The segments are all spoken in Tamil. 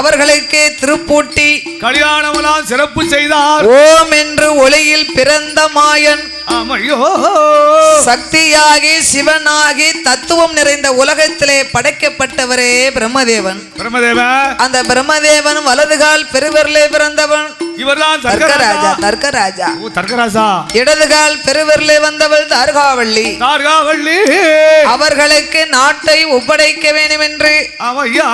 அவர்களுக்கு திருப்பூட்டி கல்யாணமெல்லாம் சிறப்பு செய்தார். ஓம் என்று ஒளியில் பிறந்த மாயன் சக்தியாகி சிவனாகி தத்துவம் நிறைந்த உலகத்திலே படைக்கப்பட்டவரே பிரம்மதேவன். பிரம்மதேவ? அந்த பிரம்மதேவன் வலதுகால் பெருவிரலே பிறந்தவன். இவர்தான் தர்க்கராஜா. தர்க்கராஜா தர்க்கராஜா. இடதுகால் பெருவிரலே வந்தவள் தார்காவள்ளி. தார்காவள்ளி. அவர்களுக்கு நாட்டை ஒப்படைக்க வேண்டும் என்று ஆமையா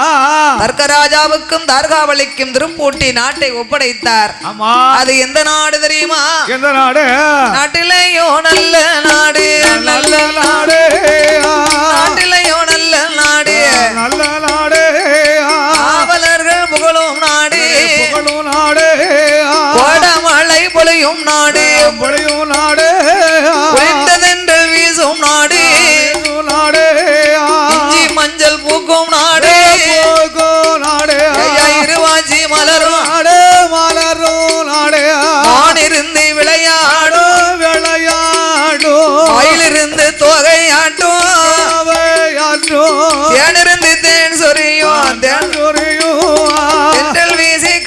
தர்க்கராஜாவுக்கும் தார்காவளிக்கும் திருப்பூட்டி நாட்டை ஒப்படைத்தார். ஆமா. அது எந்த நாடு தெரியுமா? எந்த நாடு? நாட்டிலேயோ நல்ல நாடு. நல்ல நாடு. நாட்டிலேயோ நல்ல நாடு. நல்ல நாடு. காவலர்கள் புகழும் நாடு. புகழும் நாடு. கோடமழை பொழியும் நாடு. பழையும் நாடு.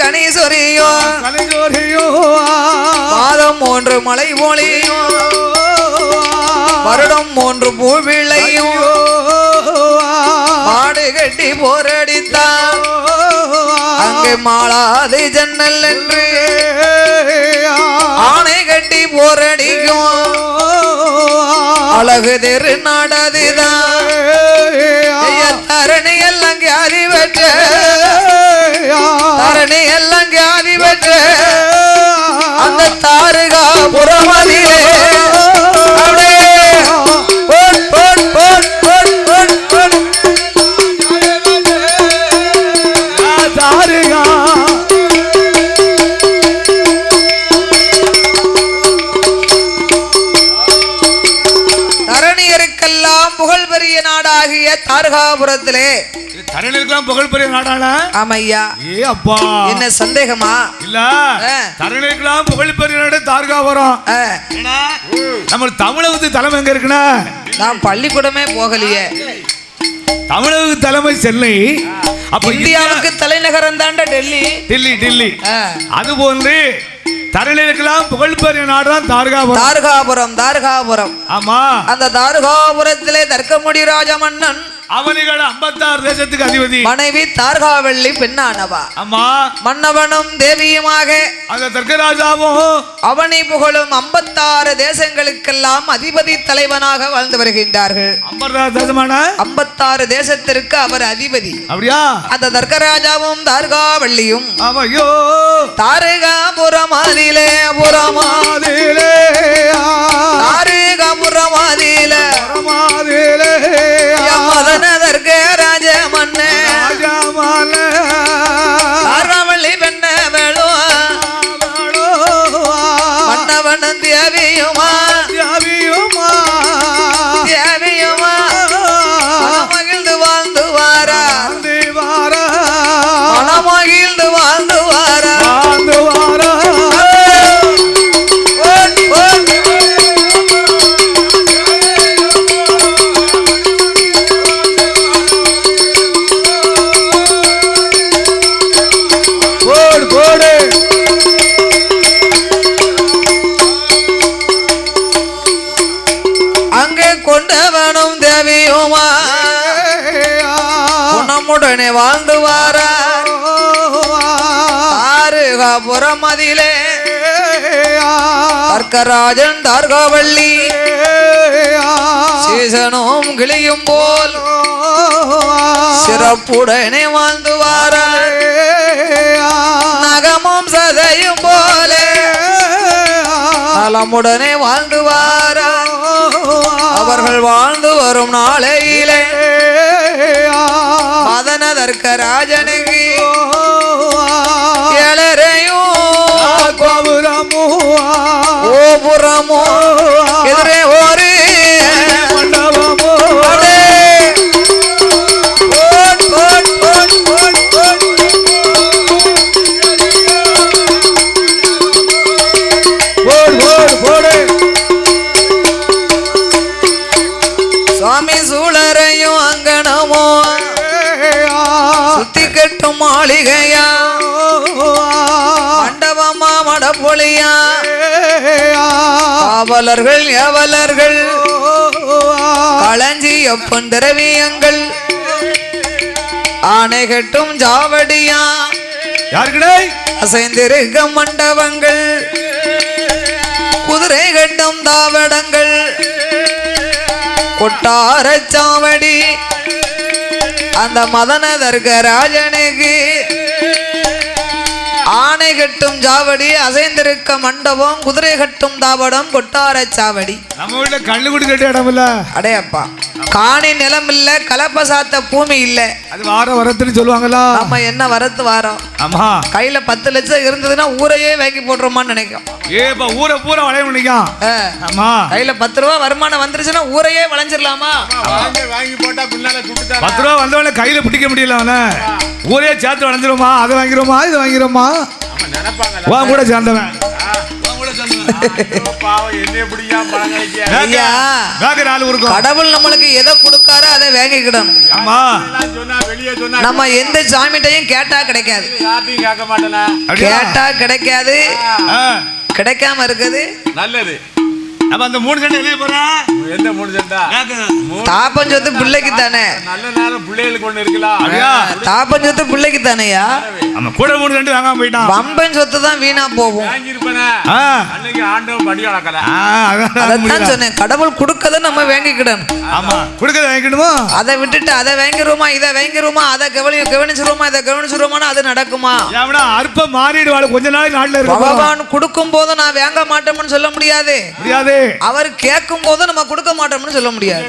கனி சொரியும் மாதம் மூன்று மழை பொழியும் வருடம் மூன்று பூ விளையும் மாடு கட்டி போரடித்தான் அங்கே மாளாது ஜன்னல் என்று. ஆணை கட்டி போரடிக்கும். அழகு தெரு நாடதுதான் போட். தாரிகா தரணியருக்கெல்லாம் புகழ் பெரிய நாடாகிய தாரகாபுரத்திலே தரணிருக்கலாம் புகழ் பெரிய நாடாள? ஆமையா. ஏ அப்பா. என்ன சந்தேகமா? இல்ல புகழ் பெரிய நாடு தார்காபுரம் ஆ, நம்ம தமிழகத்து தலைமை எங்க இருக்குன்னா நான் பள்ளிக்கூடமே போகலையே. தமிழக தலைமை சென்னை. அப்ப இந்தியா இந்தியாவுக்கு தலைநகரம் தாண்ட டெல்லி. டெல்லி டெல்லி. அது போன்று தரணிருக்கலாம் புகழ் பெரிய நாடுதான் தார்காபுரம். தாரகாபுரம் தாரகாபுரம். ஆமா. அந்த தாரகாபுரத்திலே தர்க்கமுடி ராஜ மன்னன் அவனிகள் ஐம்பத்தாறு தேசத்துக்கு அதிபதி. மனைவி தார்காவள்ளி பெண்ணானவா? ஆமா மன்னவனும் தேவியுமாக. அந்த தர்க்கராஜாவும் அவனை புகழும் ஐம்பத்தாறு தேசங்களுக்கெல்லாம் அதிபதி தலைவனாக வாழ்ந்து வருகின்றார்கள். ஐம்பத்தாறு தேசத்திற்கு அவர் அதிபதி. அப்படியா? அந்த தர்க்கராஜாவும் தார்காவள்ளியும். ஆமா ஐயோ தாரகாபுரம் அதிலே புறமா மாதிலே தர்க்கராஜன் தார்காவள்ளி. சீசனும் கிளியும் போல் சிறப்புடனே வாழ்ந்து வாரா நகமும் சதையும் போலே நலமுடனே வாழ்ந்து வாரா அவர்கள் வாழ்ந்து வரும் நாளையிலே மதனதற்க ராஜனுக்கு ஏழரையும் ஓபுரமோ எதிரே காவலர்கள் ஏவலர்கள். களஞ்சி எப்பன் திரவியங்கள். ஆணை கட்டும் ஜாவடியா. அசைந்திருக்க மண்டபங்கள். குதிரை கட்டும் தாவடங்கள். கொட்டார சாவடி. அந்த மதன தர்கராஜனுக்கு ஆணை கட்டும் ஜாவடி அசைந்திருக்க மண்டபம் குதிரை கட்டும் தாவடம் கொட்டார சாவடி. நம்ம வீட்டுல கல்லு குடி கட்ட இடம் இல்ல அடையப்பா காணி நிலம் இல்ல கலப்ப சாத்த பூமி இல்ல. அது வார வரத்துன்னு சொல்லுவாங்கல்ல நம்ம என்ன வரத்து வாரோம்? ஆமா. கையில பத்து லட்சம் இருந்ததுன்னா ஊரையே வாங்கி போட்டுருமான்னு நினைக்கும். ஏப்பா ஊரை பூரா வளைய முடியும். ஆமா. கையில பத்து ரூபா வருமானம் வந்துருச்சுன்னா ஊரையே வளைஞ்சிடலாமா வாங்கி வாங்கி போட்டா பின்னால பத்து ரூபா வந்தவன கையில பிடிக்க முடியல அவன. ஊரே சேர்த்து வளைஞ்சிருமா அதை வாங்கிருமா இது வாங்கிருமா உன் கூட சேர்ந்தவன். கடவுள் நம்மளுக்கு எதை கொடுக்காரோ அதை வாங்கிக்கிடணும். ஆமா. எல்லாம் சொன்னா வெளியே சொன்னா நம்ம எந்த சாமிட்டையும் கேட்டா கிடைக்காது. கேட்டா கிடைக்காது. கிடைக்காம இருக்குது நல்லது. அப்ப அந்த மூணு சண்டை வெளியே போறா? எந்த மூணு சண்டா? தாப்பஞ்சொத்து பிள்ளைக்கு தானே. நல்ல நேரம் பிள்ளைகளுக்கு ஒண்ணு இருக்கலாம் தாப்பஞ்சொத்து பிள்ளைக்கு தானேயா? ஆமா கூட மூணு சண்டை வாங்காம போயிட்டான். பம்பன் சொத்து தான் வீணா போகும். அன்னைக்கு ஆண்டவன் படி வளர்க்கல. அதான். சொன்னேன். கடவுள் கொடுக்கதை நம்ம வாங்கிக்கிடணும். ஆமா கொடுக்கறத வாங்கிக்கணுமா? அதை விட்டுட்டு அதை வாங்கிருவோமா இதை வாங்கிருவோமா அதை கவனி கவனிச்சிருவோமா இதை கவனிச்சிருவோமான்னு அது நடக்குமா? ஏன்னா அற்பம் மாறிடுவாள். கொஞ்ச நாள் நாட்டுல இருக்க போறோம். பகவான் கொடுக்கும் போது நான் வாங்க மாட்டோம்னு சொல்ல முடியாது. முடியாது. அவர் கேட்கும் போது நம்ம கொடுக்க மாட்டோம்னு சொல்ல முடியாது.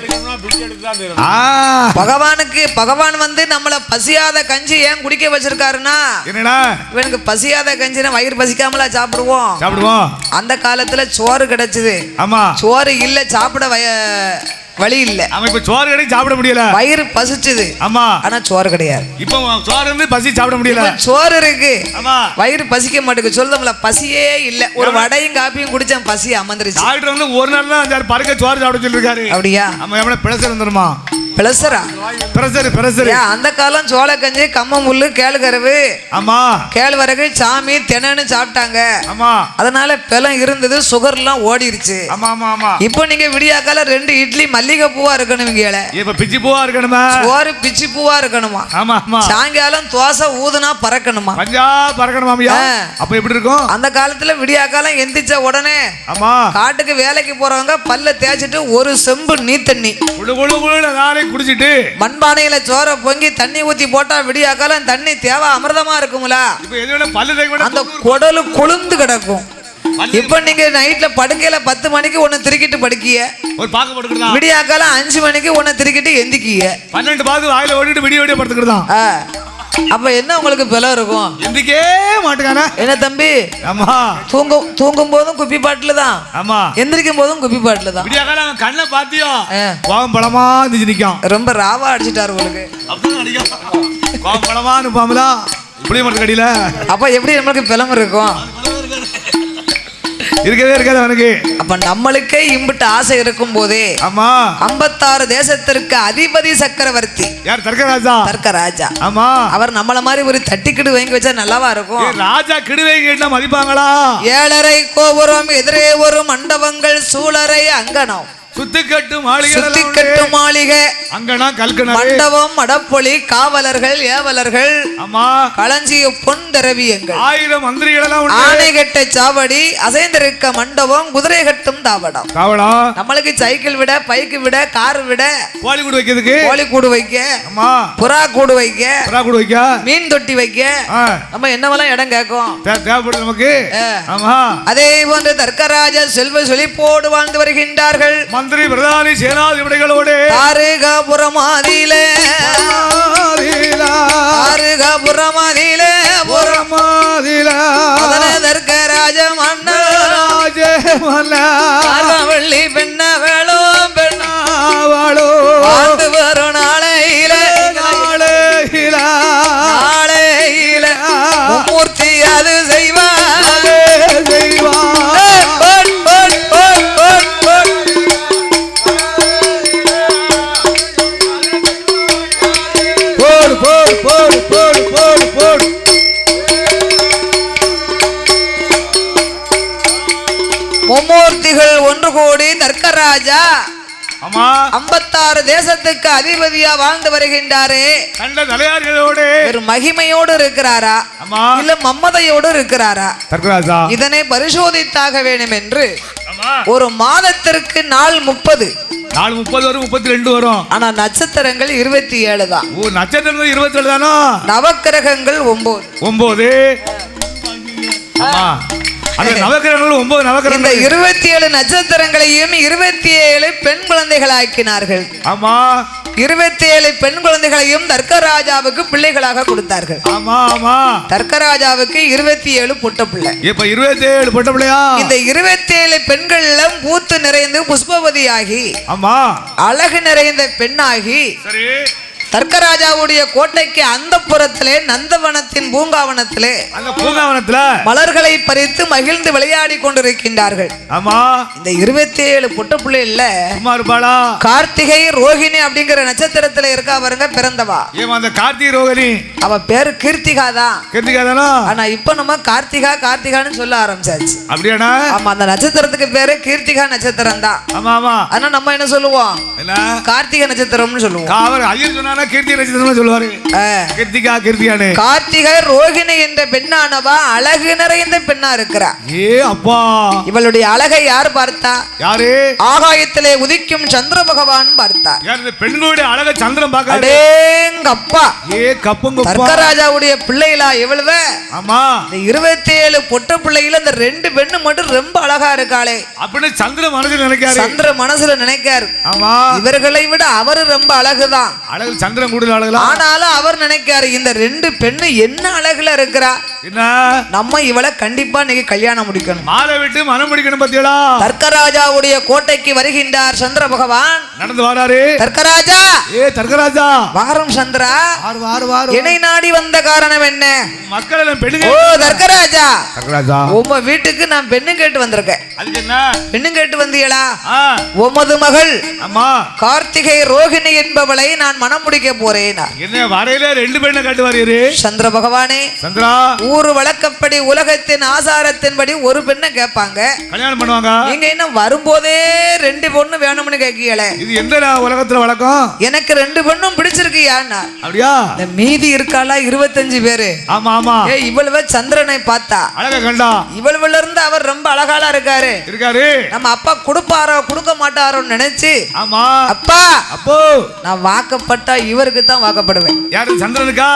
பகவானுக்கு பகவான் வந்து நம்மள பசியாத கஞ்சி ஏன் குடிக்க வச்சிருக்காருன்னா என்னடா? இவனுக்கு பசியாத கஞ்சினா வயிறு பசிக்காமலா சாப்பிடுவோம். சாப்பிடுவோம். அந்த காலத்துல சோறு கிடைச்சது. ஆமா. சோறு இல்ல சாப்பிட வய வழி இல்ல. அவன் இப்ப சோறு கிடைக்கு சாப்பிட முடியல. வயிறு பசிச்சுது. ஆமா. ஆனா சோறு கிடையாது. இப்போ சோறு இருந்து பசி சாப்பிட முடியல. சோறு இருக்கு. ஆமா. வயிறு பசிக்க மாட்டேங்குது. சொல்லுதம்ல பசியே இல்ல. ஒரு வடையும் காப்பியும் குடிச்சேன் பசி அமர்ந்துருச்சு. டாக்டர் வந்து ஒரு நாள் தான் பருக்க சோறு சாப்பிட சொல்லிருக்காரு அப்படியா? ஆமா எவ்வளவு பிரஷர் வந்துருமா பிளஸரா பிரஷர் பிரஷர் ஏன் அந்த காலம் சோள கஞ்சி கம்ம முள்ளு கேழ்கரவு. ஆமா. கேழ்வரகு சாமி தெனன்னு சாப்பிட்டாங்க. ஆமா. அதனால பலம் இருந்தது சுகர்லாம் ஓடிருச்சு. ஆமா ஆமா ஆமா. இப்போ நீங்க விடியாக்கால ரெண்டு இட்லி மல்லிகை பூவா இருக்கணும் இங்கேல இப்ப பிச்சு பூவா இருக்கணுமா? சோறு பிச்சி பூவா இருக்கணுமா? ஆமா ஆமா. சாயங்காலம் தோசை ஊதுனா பறக்கணுமா? பஞ்சா பறக்கணுமாமியா ஆ. அப்ப எப்படி இருக்கும்? அந்த காலத்துல விடியாக்காலம் எந்திரிச்ச உடனே ஆமா. காட்டுக்கு வேலைக்கு போறவங்க பல்ல தேய்ச்சிட்டு ஒரு செம்பு நீ தண்ணி குழு குழு குழு நாளை குடிச்சிட்டு மண்பானையில சோற பொங்கி தண்ணி ஊத்தி போட்டா விடியாக்காலம் தண்ணி தேவை அமிர்தமா தேய்க்க அந்த குடலு கொழுந்து கிடக்கும். இப்ப நீங்க நைட்ல படுக்கையில பத்து மணிக்கு ஒண்ணு திருக்கிட்டு படுக்கிய. ஒரு பாக்கு போட்டுக்கிட்டான் விடியாக்காலம் அஞ்சு மணிக்கு ஒண்ணு திருக்கிட்டு எந்திக்கிய. பன்னெண்டு பாக்கு வாயில ஓடிட்டு விடிய விடிய படுத்துக்கிட்டான் ஆ. அப்ப என்ன உங்களுக்கு பலம் இருக்கும்? எந்திக்கே மாட்டுக்கானே? என்ன தம்பி? ஆமா. தூங்கும் தூங்கும் போதும் குப்பி பாட்டுல தான். ஆமா. எந்திரிக்கும் போதும் குப்பி பாட்டுல தான். விடிய காலம் கண்ணை பாத்தியோ. கோவம் பழமா இருந்துச்சு நிக்கும். ரொம்ப ராவா அடிச்சிட்டாரு உங்களுக்கு. அப்படிதான் அடிக்கும் கோவம் பழமா இருப்பாங்களா புளிய மரத்துக்கு அடியில அப்ப எப்படி நம்மளுக்கு பலம் இருக்கும்? இருக்கவே இருக்காது அவனுக்கு. அப்ப நம்மளுக்கே இம்பிட்டு ஆசை இருக்கும் போதே ஆமா. ஐம்பத்தாறு தேசத்திற்கு அதிபதி சக்கரவர்த்தி. யார் தர்க்கராஜா? தர்க்க ராஜா ஆமா. அவர் நம்மள மாதிரி ஒரு தட்டிக்கிடு வாங்கி வச்சா நல்லாவா இருக்கும்? ராஜா கிடுவைங்க கேட்டா மதிப்பாங்களா? ஏழரை கோபுரம் எதிரே ஒரு மண்டபங்கள் சூழரை அங்கனம். சுத்தி கட்டு மாளிகை. மண்டபம் மடப்பொலி காவலர்கள் ஏவலர்கள். ஆமா களஞ்சிய பொன் திரவியங்கள். ஆயிரம் ஆணை கட்ட சாவடி அசைந்திருக்க மண்டபம் குதிரை கட்டும் தாவடம். நம்மளுக்கு சைக்கிள் விட பைக்கு விட கார் விட கோழி கூடு வைக்கிறதுக்கு? கோழி கூடு வைக்க புறா கூடு வைக்க புறா கூடு வைக்க? மீன் தொட்டி வைக்க. நம்ம என்னவெல்லாம் இடம் கேட்கும்? தே- தேவைப்படுது நமக்கு? அதே போன்று தர்க்கராஜ செல்வ செழிப்போடு வாழ்ந்து வருகின்றார்கள். மந்திரி பிரதானி சேனாதிபதிகளோடு. தாருகாபுரமாதியிலே. தாருகாபுரமாதியிலே புறம் அதன தர்க்கராஜ மன்னர் வள்ளி பெண்ணவளும் பெண்ண வாழ்ந்து வரும் நாளையில. நாளையில. மும்மூர்த்தி அது செய்வார் ஐம்பத்தாறு தேசத்துக்கு அதிபதியா வாழ்ந்து வருகின்றாரே. கண்ட தலையார்களோடு. ஒரு மகிமையோடு இருக்கிறாரா? இல்ல மம்மதையோடு இருக்கிறாரா? இதனை பரிசோதித்தாக வேண்டும் என்று ஒரு மாதத்திற்கு நாள் முப்பது. நாலு முப்பது வரும் முப்பத்தி ரெண்டு வரும். ஆனா நட்சத்திரங்கள் இருபத்தி ஏழு தான். ஓ நட்சத்திரம் இருபத்தி ஏழு தானோ? நவக்கிரகங்கள் ஒன்பது ஒன்பது ஆமா. அந்த நவக்கிரகங்கள் ஒன்பது இந்த நவக்கிரகங்கள். இருபத்தி ஏழு நட்சத்திரங்களையும் இருபத்தி ஏழு பெண் குழந்தைகளாக்கினார்கள். ஆமா. இருபத்தி ஏழு பெண் குழந்தைகளையும் தர்க்கராஜாவுக்கு பிள்ளைகளாக கொடுத்தார்கள். ஆமா ஆமா. தர்க்கராஜாவுக்கு இருபத்தி ஏழு பொட்ட பிள்ளை. இப்ப இருபத்தி ஏழு பொட்ட பிள்ளையா? இந்த இருபத்தி ஏழு பெண்கள்ல பூத்து நிறைந்து புஷ்பவதியாகி ஆமா. அழகு நிறைந்த பெண்ணாகி சரி. தர்க்கராஜாவுடைய கோட்டைக்கு அந்த புறத்திலே நந்தவனத்தின் பூங்காவனத்திலே அந்த பூங்காவனத்துல? மலர்களை பறித்து மகிழ்ந்து விளையாடி கொண்டிருக்கின்றார்கள். ஆமா. இந்த இருபத்தி ஏழு பொட்ட பிள்ளைல கார்த்திகை ரோஹிணி அப்படிங்கிற நட்சத்திரத்துல இருக்கா பாருங்க பிறந்தவா. அந்த கார்த்திகை ரோகிணி? அவ பேரு கீர்த்திகா தான். கிருத்திகா தானோ? ஆனா இப்ப நம்ம கார்த்திகா கார்த்திகான்னு சொல்ல ஆரம்பிச்சாச்சு. அப்படியாண்ணா? ஆமா அந்த நட்சத்திரத்துக்கு பேரு கீர்த்திகா நட்சத்திரம் தான் ஆமா ஆமா. ஆனா நம்ம என்ன சொல்லுவோம்? கார்த்திகை நட்சத்திரம்னு சொல்லுவோம். அவர் ஐயர் சொன்னா கீர்த்தி நட்சத்திரம் சொல்லுவாரு. கிருத்திகா கிருத்திகானு கார்த்திகை ரோகிணி என்ற பெண்ணானவா? அழகு நிறைந்த பெண்ணா இருக்கிறா. ஏ அப்பா. இவளுடைய அழகை யார் பார்த்தா? யாரு? ஆகாயத்திலே உதிக்கும் சந்திர பகவான் இந்த பெண்களுடைய அழக சந்திரன் பார்க்காது அடேங்கப்பா ஏ கப்புங்கப்பா. தர்க்கராஜாவுடைய பிள்ளைகளா இவ்வளவு ஆமா. இந்த இருபத்தி ஏழு பொட்ட பிள்ளைகள இந்த ரெண்டு பெண்ணு மட்டும் ரொம்ப அழகா இருக்காளே. அப்படின்னு சந்திரன் மனசுல நினைக்காரு. சந்திர மனசுல நினைக்காரு. ஆமா. இவர்களை விட அவரு ரொம்ப அழகுதான். அழகு சந்திரன் கூடுதல் அழகுலாம் ஆனாலும் அவர் நினைக்காரு இந்த ரெண்டு பெண்ணு என்ன அழகுல இருக்கிறா? என்ன? நம்ம இவளை கண்டிப்பா இன்னைக்கு கல்யாணம் முடிக்கணும். மாலை விட்டு மனம் முடிக்கணும் பாத்தீங்களா தர்க்கராஜாவுடைய கோட்டைக்கு வருகின்றார் சந்திர பகவான். நடந்து வாராரு. தர்க்கராஜா! ஏ தர்கராஜா வாரம் சந்திரா. இணை நாடி வந்த காரணம் என்ன? மக்கள் எல்லாம் பெண்ணுங்க ஓ தர்க்கராஜா! தர்கராஜா உம்ம வீட்டுக்கு நான் பெண்ணு கேட்டு வந்திருக்கேன். அதுக்கு என்ன? பெண்ணு கேட்டு வந்தீங்களா ஆ. உமது மகள் ஆமா கார்த்திகை ரோகிணி என்பவளை நான் மனம் முடிக்க போறேன் என்ன வரையில ரெண்டு பெண்ணை கட்டு வாரியரு சந்திர பகவானே சந்திரா? ஊர் வழக்கப்படி உலகத்தின் ஆசாரத்தின்படி ஒரு பெண்ணை கேட்பாங்க. கல்யாணம் பண்ணுவாங்க? நீங்க இன்னும் வரும்போதே ரெண்டு பொண்ணு வேணும்னு கேட்கல இது எந்த உலகத்துல வழக்கம்? எனக்கு ரெண்டு பொண்ணும் பிடிச்சிருக்கியான்னா அப்படியா? இந்த மீதி இருக்காளா இருபத்தஞ்சு பேரு. ஆமா ஆமா. ஏ இவ்வளவு சந்திரனை பார்த்தா. அழக கண்டா? இவ்வளவுல இருந்து அவர் ரொம்ப அழகால இருக்காரு. இருக்காரு? நம்ம அப்பா கொடுப்பாரோ கொடுக்க மாட்டாரோன்னு நினைச்சு ஆமா. அப்பா அப்போ? நான் வாக்கப்பட்டா இவருக்கு தான் வாக்கப்படுவேன். யாரு சந்திரனுக்கா?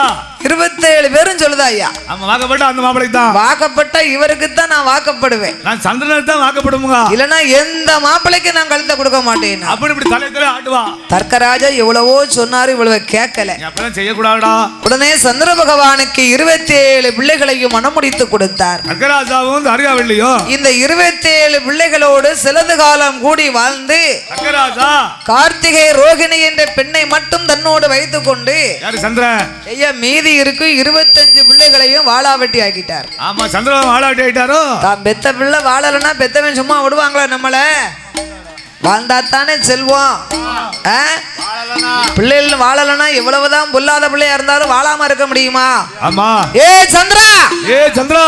இருபத்தேழு பேரும் சொல்லுதா ஐயா. ஆமா வாக்கப்பட்ட அந்த மாப்பிளைக்கு தான் வாக்கப்பட்டா இவருக்கு தான் நான் வாக்கப்படுவேன். நான் சந்திரனுக்கு தான் வாக்கப்படுமுங்க. இல்லனா எந்த மாப்பிளைக்கு நான் கழுத்தை கொடுக்க மாட்டேன். அப்படி இப்படி தலைத்துல ஆட்டுவா. தர்க்கராஜா எவ்வளவோ சொன்னாரு இவ்வளவு கேட்கல. அப்படிலாம் செய்யக்கூடாதுடா. உடனே சந்திர பகவானுக்கு இருபத்தி ஏழு பிள்ளைகளையும் மனமுடித்து கொடுத்தார். அக்கராஜாவும் அருகாவில்லையும். இந்த இருபத்தி ஏழு பிள்ளைகளோடு சிலது காலம் கூடி வாழ்ந்து அக்கராஜா கார்த்திகை ரோகிணி என்ற பெண்ணை மட்டும் தன்னோடு வைத்துக் கொண்டு ஐயா மீதி இருக்கு இருபத்தஞ்சு பிள்ளைகளையும் வாழாவட்டி ஆக்கிட்டார். ஆமா சந்திரன் ஆளாட்டி ஆயிட்டாரோ? தான் பெத்த பிள்ளை வாழலைன்னா பெத்தவன் சும்மா விடுவாங்களா நம்மள? வாழ்ந்தா தானே செல்வம்? பிள்ளைகள் வாழலைன்னா எவ்வளவுதான் பொல்லாத பிள்ளையா இருந்தாலும் வாழாம இருக்க முடியுமா? ஆமா. ஏ சந்திரா! ஏ சந்திரா!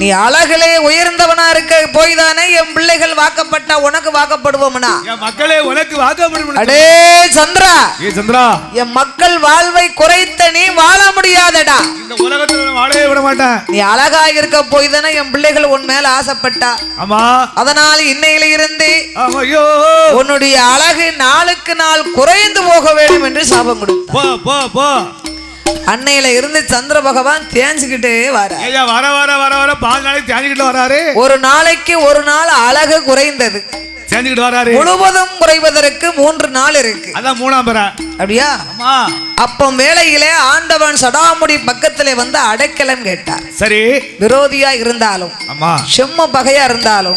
நீ அழகிலே உயர்ந்தவனா இருக்க போய் தானே என் பிள்ளைகள் வாக்கப்பட்டா உனக்கு வாக்கப்படுவோம்னா? மக்களே உனக்கு வாக்கப்படும் அடே சந்திரா. ஏ சந்திரா. என் மக்கள் வாழ்வை குறைத்த நீ வாழ முடியாதடா. இந்த உலகத்துல வாழவே விட மாட்டேன். நீ அழகா இருக்க போய் தானே என் பிள்ளைகள் உன் மேல ஆசைப்பட்டா. ஆமா. அதனால் இன்னையில இருந்து உன்னுடைய அழகு நாளுக்கு நாள் குறைந்து போக வேண்டும் என்று சாபம் கொடு போ போ போ. அன்னையில இருந்து சந்திர பகவான் தேஞ்சுக்கிட்டே வர வர வர வர வர பால் நாளைக்கு தேஞ்சிக்கிட்டு வராரு. ஒரு நாளைக்கு ஒரு நாள் அழகு குறைந்தது. வராரு. முழுவதும் குறைவதற்கு மூன்று நாள் இருக்கு. அதான் மூணாம் பெற. அப்படியா? அப்போ வேளையிலே ஆண்டவன் சடாமுடி பக்கத்திலே வந்து அடைக்கலம் கேட்டார். சரி. விரோதியா இருந்தாலும் ஆமா. செம்ம பகையா இருந்தாலும்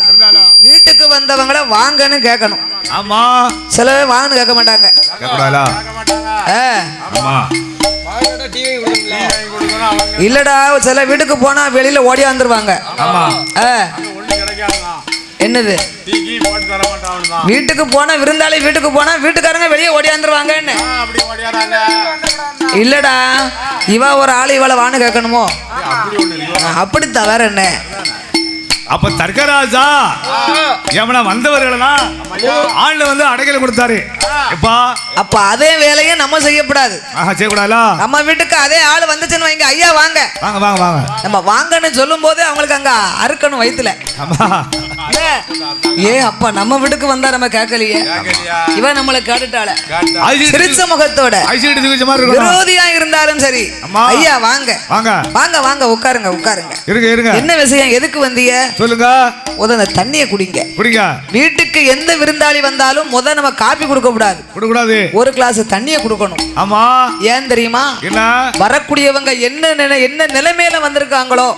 வீட்டுக்கு வந்தவங்கள வாங்கன்னு கேட்கணும். ஆமா. சில பேர் வாங்கன்னு கேட்க மாட்டாங்க. இல்லடா சில வீட்டுக்கு போனா வெளியில ஒண்ணு கிடைக்காதுதான் என்னது? வீட்டுக்கு போனா விருந்தாளி வீட்டுக்கு போனா வீட்டுக்காரங்க வெளியே ஓடியாந்துருவாங்கன்னு இல்லடா இவ ஒரு ஆள் இவளை வான்னு கேட்கணுமோ? அப்படி ஒண்ணு இல்லையோ. அப்படி தவிர என்ன? அப்ப தர்கராஜா எவன வந்தவர்களெல்லாம் ஆள்ல வந்து அடைக்கல கொடுத்தாரு. எப்பா? அப்ப அதே வேலையை நம்ம செய்யக்கூடாது. ஆஹா செய்யக்கூடாதா? நம்ம வீட்டுக்கு அதே ஆள் வந்துச்சுன்னு வைங்க ஐயா வாங்க. வாங்க வாங்க வாங்க. நம்ம வாங்கன்னு சொல்லும் போதே அவங்களுக்கு அங்க அறுக்கணும் இல்ல? ஏ அப்பா நம்ம வீட்டுக்கு வந்தா நம்ம கேட்கலையே. கேட்கலையா? இவன் நம்மளை கேட்டுட்டாள. சிரிச்ச முகத்தோட. விரோதியா இருந்தாலும் சரி. அம்மா. ஐயா வாங்க. வாங்க. வாங்க வாங்க உட்காருங்க உட்காருங்க. இருங்க இருங்க. என்ன விஷயம்? எதுக்கு வந்தீங்க? சொல்லுங்க. முத அந்த தண்ணியை குடிங்க. குடிங்க. வீட்டுக்கு எந்த விருந்தாளி வந்தாலும் முத நம்ம காப்பி கொடுக்க கூடாது. கொடுக்கூடாது ஒரு கிளாஸ் தண்ணியை கொடுக்கணும். ஆமா. ஏன் தெரியுமா? என்ன? வரக்கூடியவங்க என்ன நினை- என்ன நிலைமையில வந்திருக்காங்களோ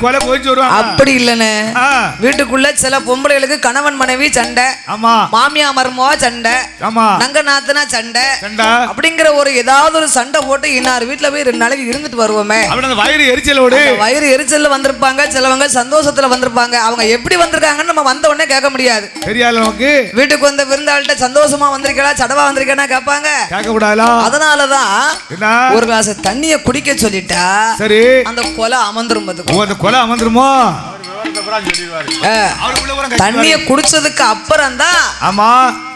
கொலை போயிச்சு வருவாங்க. அப்படி இல்லைன்னு ஆ, வீட்டுக்குள்ள சில பொம்பளைகளுக்கு கணவன் மனைவி சண்டை ஆமா. மாமியா மருமவா சண்டை ஆமா. நங்க நாத்தனா சண்டை சண்டை. அப்படிங்கிற ஒரு ஏதாவது ஒரு சண்டை போட்டு இன்னார் வீட்டுல போய் ரெண்டு நாளைக்கு இருந்துட்டு வருவோமே. அப்படி அந்த வயிறு எரிச்சலோடு. வயிறு எரிச்சல்ல வந்திருப்பாங்க சிலவங்க சந்தோஷத்துல வந்திருப்பாங்க. அவங்க எப்படி வந்திருக்காங்கன்னு நம்ம வந்த உடனே கேட்க முடியாது. வீட்டுக்கு வந்த விருந்தாள்கிட்ட சந்தோஷமா வந்திருக்கா சடவா வந்திருக்கேன்னா கேட்பாங்க. கேட்க கூடாதா அதனாலதான் என்ன? ஒரு கிளாஸ் தண்ணிய குடிக்க சொல்லிட்டா சரி. அந்த கொலை அமர்ந்துரும் அந்த கொலை அமர்ந்துருமோ? தண்ணிய குடிச்சதுக்கு அப்புறம் தான் ஆமா.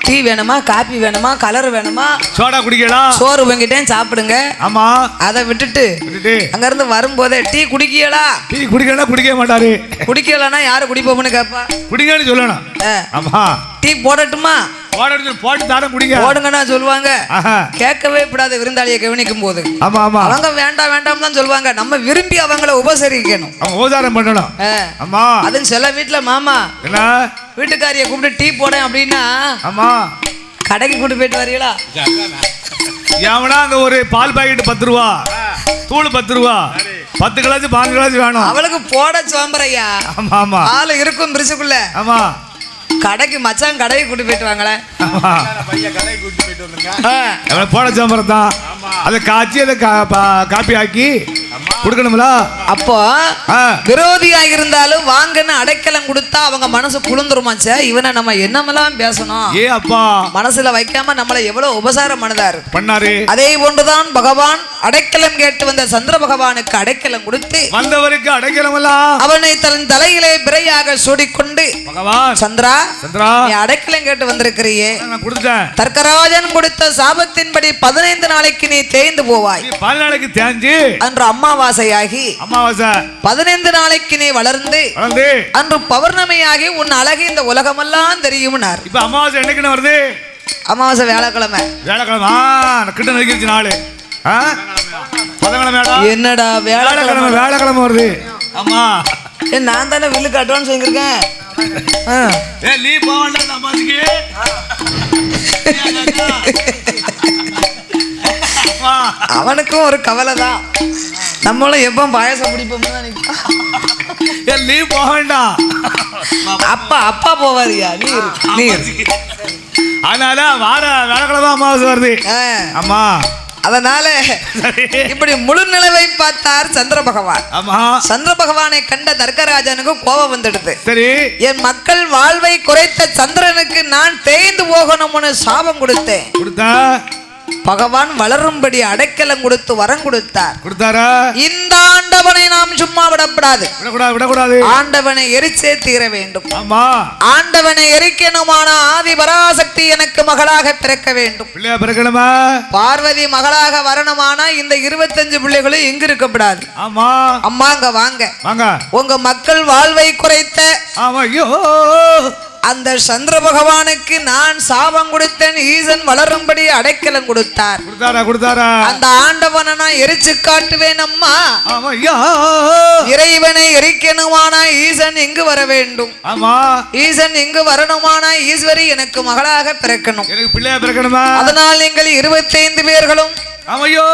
டீ வேணுமா காபி வேணுமா கலர் வேணுமா? சோடா குடிக்கலாம் சோறு வாங்கிட்டேன் சாப்பிடுங்க. ஆமா. அதை விட்டுட்டு அங்க இருந்து வரும்போதே டீ குடிக்கலா? டீ குடிக்கணும் குடிக்க மாட்டாரு. குடிக்கலன்னா யாரு குடிப்போம்னு கேப்பா? குடிங்கன்னு சொல்லணும். ஆமா. டீ போடட்டுமா? போட எடுத்து போட்டு தாரம் குடிங்க. போடுங்கன்னா சொல்லுவாங்க. ஆஹா. கேட்கவே கூடாது விருந்தாளியை கவனிக்கும் போது. ஆமா ஆமா. அவங்க வேண்டாம் வேண்டாம் தான் சொல்லுவாங்க. நம்ம விரும்பி அவங்கள உபசரிக்கணும். அவங்க உபசாரம் பண்ணணும். ஆமா. அதுவும் சில வீட்டுல மாமா என்ன? வீட்டுக்காரியை கூப்பிட்டு டீ போடேன் அப்படின்னா ஆமா. கடைக்கு கூட்டு போயிட்டு வரீங்களா? எவனா அங்க ஒரு பால் பாக்கெட் பத்து ரூபா தூள் பத்து ரூபா பத்து கிளாஸ் பாஞ்சு கிளாஸ் வேணும். அவளுக்கு போட சோம்பரையா? ஆமா ஆமா. ஆளு இருக்கும் பிரிச்சுக்குள்ள ஆமா. கடைக்கு மச்சான் கடைக்கு கூட்டு போயிட்டு வாங்களேன். போட சாம்பரம் தான் அதை காய்ச்சி அதை கா- பா- காப்பி ஆக்கி கொடுக்கணுங்களா அப்போ ஆ. விரோதியா இருந்தாலும் வாங்கன்னு அடைக்கலம் கொடுத்தா அவங்க மனசு குளிந்துருமாச்சே இவனை நம்ம என்னமெல்லாம் பேசணும்? ஏ அப்பா. மனசுல வைக்காம நம்மளை எவ்வளவு உபசாரம் பண்ணுதாரு. பண்ணாரு. அதே போன்றுதான் பகவான் அடைக்கலம் கேட்டு வந்த சந்திர பகவானுக்கு அடைக்கலம் கொடுத்து வந்தவருக்கு அடைக்கலமெல்லாம் அவனை தன் தலையிலே பிறையாக சூடிக்கொண்டு பகவான். சந்திரா சந்திரா. நீ அடைக்கலம் கேட்டு வந்திருக்கிறியே. நான் கொடுத்துட்டேன். தர்க்கராஜன் கொடுத்த சாபத்தின்படி பதினைந்து நாளைக்கு நீ தேய்ந்து போவாய். நாளைக்கு தேஞ்சு. அன்று அமாவாசையாகி அமாவாசை பதினைந்து நாளைக்கு நீ வளர்ந்து வளர்ந்து. அன்று பௌர்ணமியாகி உன் அழகு இந்த உலகமெல்லாம் தெரியும்னார். இப்ப அமாவாசை என்னைக்குன்னு வருது? அமாவாசை வியாழக்கிழமை. நான் கிட்ட நெருக்கிடுச்சு நாள். என்னடா வியாழக்கிழமை? வேலைக்கிழமை வருது. ஆமா. ஏ, நான் தானே வில்லுக்கு அட்வான்ஸ் வாங்கியிருக்கேன். ஏ நீ போக வேண்டாம் இந்த அம்மாச்சிக்கு ஆமா. அவனுக்கும் ஒரு கவலை தான் நம்மளும் எப்போ பாயசம் பிடிப்போம்னு தான். ஏ நீ போக வேண்டாம் அப்பா அப்பா போவாரியா நீ இரு, நீ இரு. அதனால வார வேலைக்கிழமை அமாவாசை வருது ஆமா அதனால இப்படி முழு நிலவை பார்த்தார் சந்திர பகவான். சந்திர பகவானை கண்ட தர்க்கராஜனுக்கு கோபம் வந்துடுது. சரி. என் மக்கள் வாழ்வை குறைத்த சந்திரனுக்கு நான் தேய்ந்து போகணும்னு சாபம் கொடுத்தேன். கொடுத்தா? பகவான் வளரும்படி அடைக்கலம் கொடுத்து வரம் கொடுத்தார். கொடுத்தாரா? இந்த ஆண்டவனை நாம் சும்மா விடப்படாது. விடக்கூடாது ஆண்டவனை எரிச்சே தீர வேண்டும். ஆமா. ஆண்டவனை எரிக்கணுமான ஆதி பராசக்தி எனக்கு மகளாக பிறக்க வேண்டும். பிள்ளையா பிறக்கணுமா? பார்வதி மகளாக வரணுமானா இந்த இருபத்தஞ்சு பிள்ளைகளும் எங்க இருக்கப்படாது. ஆமா. அம்மாங்க வாங்க. வாங்க. உங்க மக்கள் வாழ்வை குறைத்த ஆமா ஐயோ. அந்த சந்திர பகவானுக்கு நான் சாபம் கொடுத்தேன் ஈசன் வளரும்படி அடைக்கலம் கொடுத்தார். அந்த ஆண்டவனை நான் எரிச்சு காட்டுவேன் அம்மா. இறைவனை எரிக்கணுமானா ஈசன் இங்கு வர வேண்டும்? ஈசன் இங்கு வரணுமானா ஈஸ்வரி எனக்கு மகளாக பிறக்கணும். எனக்கு பிள்ளையா பிறக்கணுமா? அதனால் நீங்கள் இருபத்தைந்து பேர்களும் ஆமா ஐயோ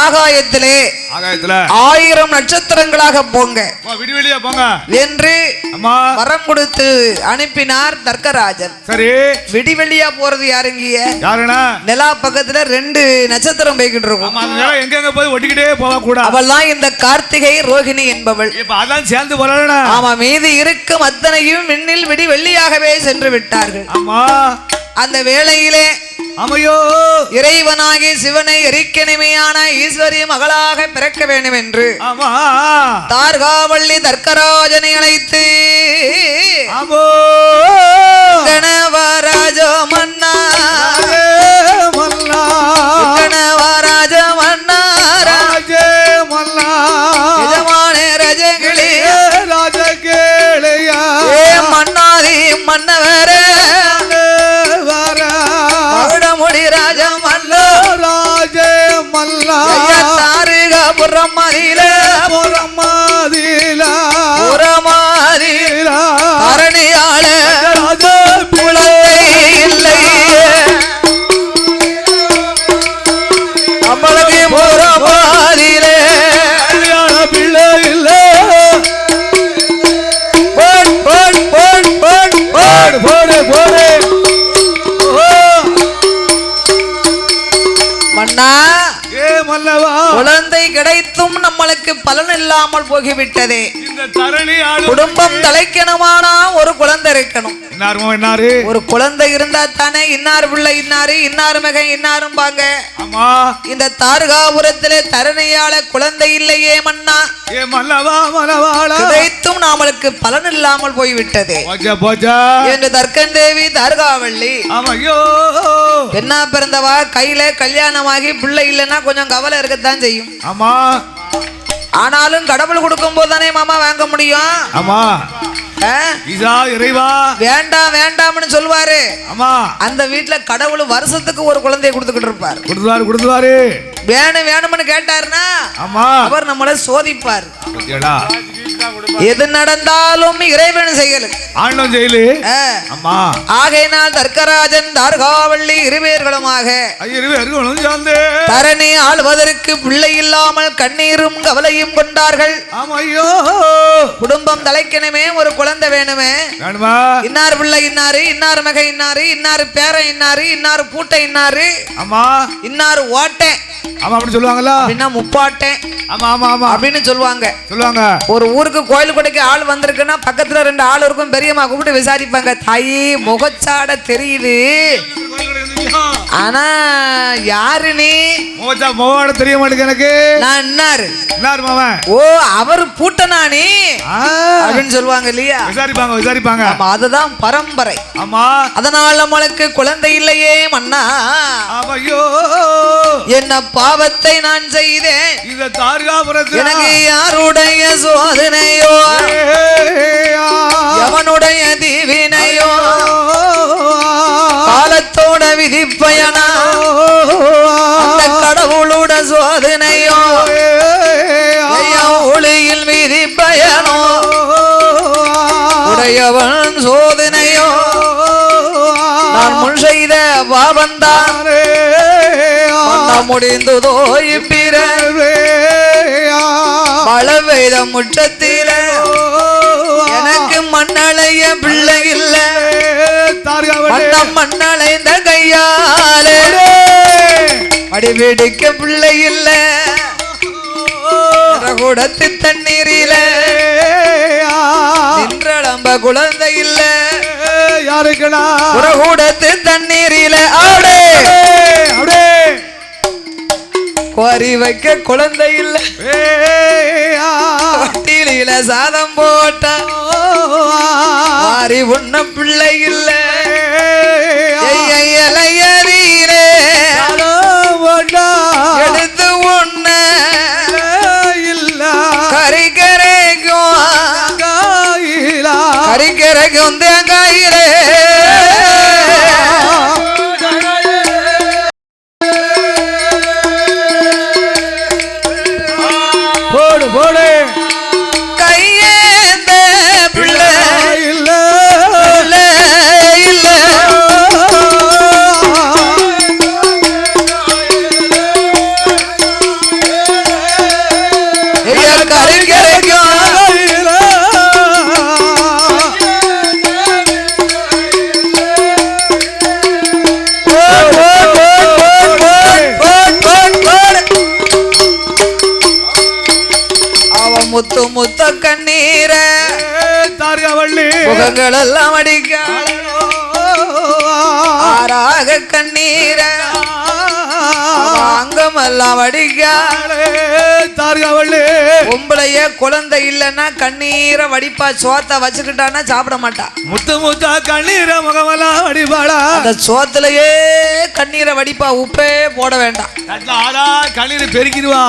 ஆகாயத்திலே ஆகாயத்துல. ஆயிரம் நட்சத்திரங்களாக போங்க. விடிவெளியா போங்க. என்று வரம் கொடுத்து அனுப்பினார் தர்க்கராஜன். சரி. விடிவெள்ளியா போறது யாருங்கிய யாருண்ணா நிலா பக்கத்துல ரெண்டு நட்சத்திரம் போய்கிட்டு இருக்கும். எங்க போய் ஒட்டிக்கிட்டே போக கூடாது அவள் தான் இந்த கார்த்திகை ரோகிணி என்பவள். அதான் சேர்ந்து போறா ஆமா மீதி இருக்கும் அத்தனையும் விண்ணில் விடி வெள்ளியாகவே சென்று விட்டார்கள். ஆமா. அந்த வேளையிலே அமையோ. இறைவனாகி சிவனை எரிக்கணிமையான ஈஸ்வரி மகளாக பிறக்க வேண்டும் என்று தார்காவள்ளி தர்க்கராஜனை அழைத்து ஆமோ. கணவராஜ மன்னா தாருக புறமதியில புறமாதிலா புறமாதி அரணியாள குழந்தை இல்லை. புறமாதியிலே கல்யாண பிள்ளை இல்லை. போட் போட் போட் போட் போட் போடு போடு. ஓ. மன்னா ஏ மல்லவா. குழந்தை கிடைத்தும் நம்மளுக்கு பலன் இல்லாமல் போகிவிட்டதே. குடும்பம் தலைக்கணுமானா ஒரு குழந்தை இருக்கணும். ஒரு குழந்தை இருந்தா தானே இன்னார் பிள்ளை இன்னாரு இன்னார் மகன் இன்னாரும் பாங்க. இந்த தாரகாபுரத்திலே தரணியால குழந்தை இல்லையே மன்னா. கிடைத்தும் நாமளுக்கு பலன் இல்லாமல் போய்விட்டது. என்று தர்க்கன் தேவி தாரகாவள்ளி என்ன பிறந்தவா? கையில கல்யாணமாகி பிள்ளை இல்லைன்னா கொஞ்சம் கவலை இருக்கத்தான் செய்யும். ஆமா. ஆனாலும் கடவுள் கொடுக்கும் போது தானே மாமா வாங்க முடியும்? ஆமா. ஈசா இறைவா. வேண்டாம் வேண்டாம்னு சொல்வாரு ஆமா. அந்த வீட்டுல கடவுள் வருஷத்துக்கு ஒரு குழந்தையை கொடுத்துக்கிட்டு இருப்பார். கொடுத்துவாரு கொடுத்துவாரு வேணும் வேணும்னு கேட்டாருன்னா ஆமா. அவர் நம்மளை சோதிப்பார்? எது நடந்தாலும் இறைவன் செயல். ஆண்டவன் ஜெயிலு ஆ. ஆமா. ஆகையினால் தர்க்கராஜன் தார்காவள்ளி இருவேர்களுமாக தரணி ஆள்வதற்கு பிள்ளை இல்லாமல் கண்ணீரும் கவலையும் கொண்டார்கள். குடும்பம் தலைக்கணுமே ஒரு குழந்தை வேணுமே. வேணுமா? இன்னார் பிள்ளை இன்னாரு இன்னார் மக இன்னாரு இன்னார் பேரன் இன்னாரு இன்னார் பூட்டை இன்னாரு. ஆமா. இன்னார் ஓட்டை. ஆமா அப்படி சொல்லுவாங்களா அப்படின்னா முப்பாட்டேன் ஆமா ஆமா ஆமா. அப்படின்னு சொல்லுவாங்க. சொல்லுவாங்க. ஒரு ஊருக்கு கோயில் கொடைக்கு ஆள் வந்திருக்குன்னா பக்கத்துல ரெண்டு ஆள் இருக்கும் பெரியம்மா கூப்பிட்டு விசாரிப்பாங்க. தாயி முகச்சாட தெரியுது. ஆனா யாரு நீ? மோச்சா மோவாட தெரிய மாட்டேங்குது எனக்கு. நான் இன்னாரு. மாமன் ஓ அவர் பூட்டனா நீ? அப்படின்னு சொல்லுவாங்க இல்லையா? விசாரிப்பாங்க விசாரிப்பாங்க. ஆமா அதுதான் பரம்பரை. ஆமா. அதனால் நம்மளுக்கு குழந்தை இல்லையே மன்னா. ஐயோ என்ன பாவத்தை நான் செய்தேன்? இந்த தார்காபுரத்து எனக்கு யாருடைய சோதனையோ எவனுடைய தீவினையோ? காலத்தோட விதிப்பயனா? பாவந்தான் மன்ன முடிந்ததோ இப்பிற. மழை பெய்த முற்றத்தில எனக்கு மண்ணளைய பிள்ளை இல்ல. மன்னம் மண்ணளைந்த கையாலே. அடிபிடிக்க பிள்ளை இல்ல. கூடத்து தண்ணீரில. நின்றளம்ப குழந்தை இல்ல. யாருக்கடா கூடத்து தண்ணீரில ஆடு. அப்படியே குவாரி வைக்க குழந்தை இல்ல. வட்டியில சாதம் போட்டா. மாறி உண்ண பிள்ளை இல்ல. எடுத்து உண்ண. கறிக்கரைக்கும் கறிக்கரைக்கும் தேங்காயிலே ¡Ahhh! முத்து முத்த கண்ணீர. தார்காவள்ளி. முகங்கள் எல்லாம் அடிக்க ஆறாக கண்ணீர. அங்கமெல்லாம் வடிக்கா தார்காவள்ளி. பொம்பளைய குழந்தை இல்லைன்னா கண்ணீரை வடிப்பா சோத்தை வச்சுக்கிட்டான்னா சாப்பிட மாட்டா. முத்து முத்தா கண்ணீர முகமெல்லாம் அடிபாடா அந்த சோத்துலயே கண்ணீரை வடிப்பா உப்பே போட வேண்டாம். கண்ணீர் பெருக்கிடுவா.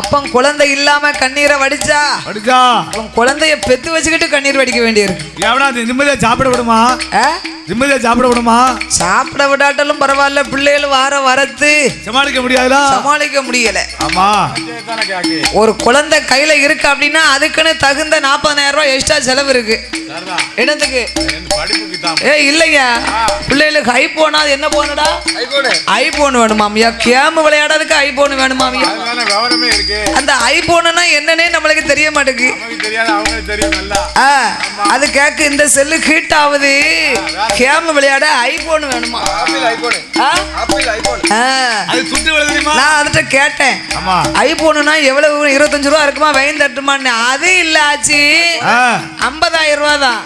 அப்பன் குழந்தை இல்லாம கண்ணீரை வடிச்சா? அவன் குழந்தைய பெத்து வச்சுக்கிட்டு கண்ணீர் வடிக்க வேண்டியிருக்கு. எவனா நிம்மதியா சாப்பிட விடுமா? நிம்மதியா சாப்பிட விடுமா? சாப்பிட விடாட்டாலும் பரவாயில்ல பிள்ளைகள் வார வரத்து. சமாளிக்க முடியாதுல சமாளிக்க முடியல. ஆமா. ஒரு குழந்தை கையில இருக்கு அப்படின்னா அதுக்குன்னு தகுந்த நாற்பதாயிரம் ரூபாய் எக்ஸ்ட்ரா செலவு இருக்கு. என்னத்துக்கு? ஏ இல்லையா பிள்ளைகளுக்கு ஐபோன் அது என்ன போனுடா ஐபோனு ஐபோன் வேணுமாமியா கேம் விளையாடுறதுக்கு ஐபோன் வேணுமாமியா அந்த ஐபோனுன்னா என்னன்னே நம்மளுக்கு தெரிய ஆ, அது கேக்கு இந்த செல்லு ஹீட் ஆகுது. கேம் விளையாட ஐபோன் வேணுமா? நான் அதுட்ட கேட்டேன். ஐபோனுனா எவ்வளவு இருபத்தஞ்சு ரூபா இருக்குமா? வயன் தட்டுமான்னு அது இல்ல ஆச்சு. ஐம்பதாயிரம் ரூபா தான்.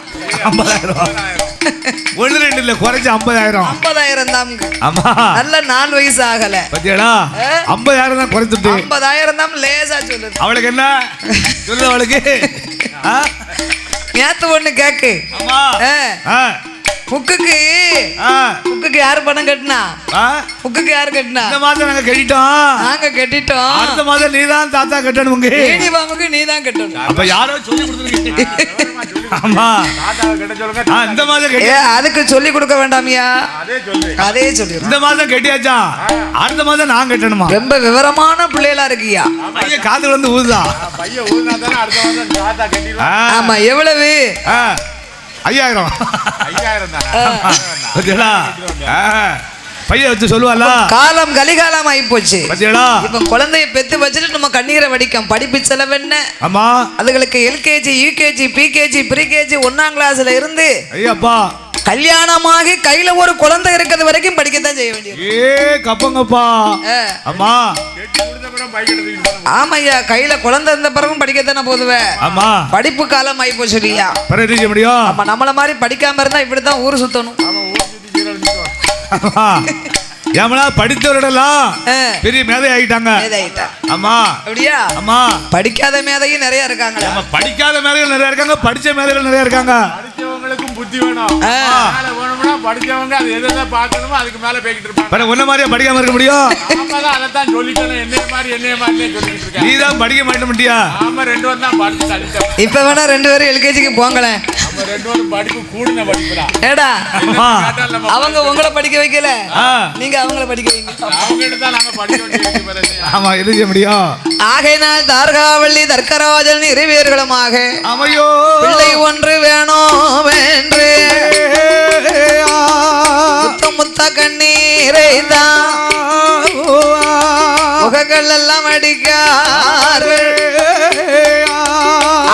ஐம்பதாயிரம் ஒண்ணு ரெண்டு இல்ல குறைஞ்சு ஐம்பதாயிரம். ஐம்பதாயிரம் தான் ஆமா. நல்ல நாலு வயசு ஆகல. பத்தியாடா? ஐம்பதாயிரம் தான் குறைச்சிட்டு ஐம்பதாயிரம் தான் லேசா சொல்லுது. அவளுக்கு என்ன? சொல்லு அவளுக்கு? நேத்து ஒண்ணு கேக்கு. புக்குக்கு ஆ, புக்குக்கு யாரு பணம் கட்டினா? ஆ. புக்குக்கு யாரு கட்டினா? இந்த மாதம் நாங்க கட்டிட்டோம். நாங்க கட்டிட்டோம். அடுத்த மாதம் நீதான் தாத்தா பாம்புக்கு நீ தான் கட்டணும். அப்ப யாரோ சொல்லி கொடுத்துருக்கீங்க. ஆமா. இந்த மாதம் அதுக்கு சொல்லி கொடுக்க வேண்டாமியா? அதே சொல்லு. இந்த மாதம் கட்டியாச்சா? அடுத்த மாதம் நான் கட்டணுமா? ரொம்ப விவரமான பிள்ளைகளா இருக்கியா? ஐயா காது வந்து ஊதுதா. பையன் ஊதுனா தானே அடுத்த மாதம் ஆமா எவ்வளவு? ஆ, ஐயாயிரம். ஐயாயிரம் ஆ, பையன் வச்சு சொல்லுவாளா காலம் கலிகாலம் ஆகி போச்சு இப்ப குழந்தைய பெத்து வச்சுட்டு நம்ம கண்ணீரை வடிக்கும். படிப்பு செலவு என்ன? ஆமா. அதுகளுக்கு எல்கேஜி யூகேஜி பிகேஜி ப்ரீகேஜி ஒன்னாம் கிளாஸ்ல இருந்து ஐயாப்பா. கல்யாணமாகி கையில ஒரு குழந்தை இருக்கிறது வரைக்கும் படிக்கத்தான் செய்ய வேண்டியது. ஏ கப்பங்கப்பா. ஆமா போகணும். ஆமையா கையில குழந்தை இருந்த பிறகும் படிக்கத்தானே போதுவேன் ஆமா படிப்பு காலம் ஆகி போச்சு இல்லையா முடியும்? நம்ம நம்மள மாதிரி படிக்காம இருந்தா இப்படித்தான் ஊர் சுத்தணும். ஆமா. ஏமலா படித்தவர்களெல்லாம் ஆ. பெரிய மேதை ஆகிட்டாங்க ஆமா அப்படியா? ஆமா படிக்காத மேதையும் நிறைய இருக்காங்களா? நம்ம படிக்காத மேதைகள் நிறைய இருக்காங்க படிச்ச மேதைகள் நிறைய இருக்காங்க. புத்தி வேணும். மேல படிச்சவங்க அது எதை எதை பார்க்கணுமோ அதுக்கு மேல போய்கிட்டு இருப்பாங்க. உன்ன மாதிரியா படிக்காம இருக்க முடியும்? ஆமா தான் அதைத்தான் என்னைய மாதிரி என்னைய மாதிரியே சொல்லிட்டு இருக்கேன். நீ தான் படிக்க மாட்ட முடியா ஆமா ரெண்டு பேரும் தான் படிச்சு இப்ப வேணா ரெண்டு பேரும் எல்கேஜிக்கு போங்களேன். ஏடா அவங்க உங்களை படிக்க வைக்கல. நீங்க அவங்கள படிக்க வைங்க. ஆமா செய்ய முடியும்? ஆகையினால் தார்காவள்ளி தர்க்கராஜன் இருவேர்களுமாக அமையோ. பிள்ளை ஒன்று வேணும் என்று முத்த முத்த கண்ணீரை தான் முகங்கள் எல்லாம் அடிக்கார்கள்.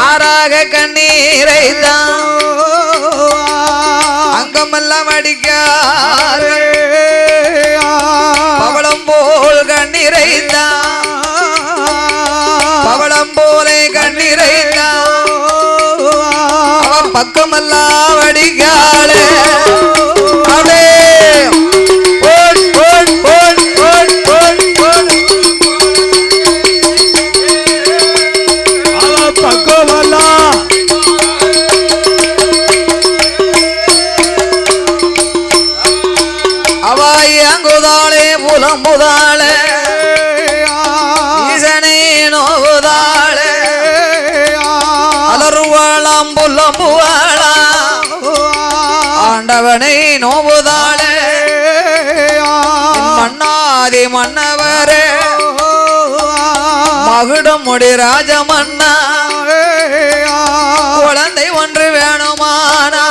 ஆறாக கண்ணீரை தான் அங்கமெல்லாம் அடிக்கார்கள் பவளம் போல் கண்ணீரை பவளம் போலே கண்ணீரை அவன் பக்கமெல்லாம் அடிக்காளே ஆண்டவனை நோவுதாளே. மன்னாதி மன்னவரே. மகுடம் முடி ராஜமன்னா. குழந்தை ஒன்று வேணுமானா.